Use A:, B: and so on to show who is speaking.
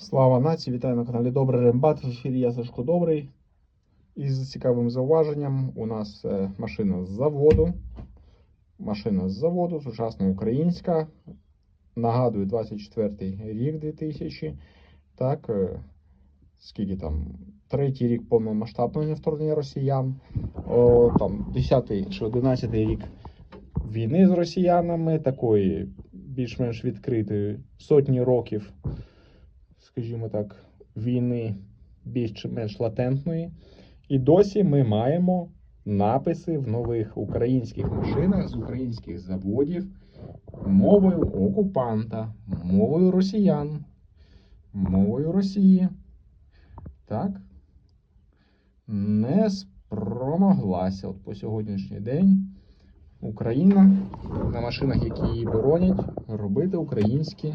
A: Слава нації, вітаю на каналі Добрий Рембат. В ефірі я Сашко Добрий. І з цікавим зауваженням у нас е, машина з заводу. Машина з заводу, сучасна українська. Нагадую, 24 рік 2000. Так, е, скільки там? Третій рік повномасштабного вторгнення росіян. О, там 10 чи 11 рік війни з росіянами, такої більш-менш відкритої сотні років скажімо так, війни більш-менш латентної. І досі ми маємо написи в нових українських машинах з українських заводів мовою окупанта, мовою росіян, мовою Росії. Так. Не спромоглася от по сьогоднішній день Україна на машинах, які її боронять, робити українські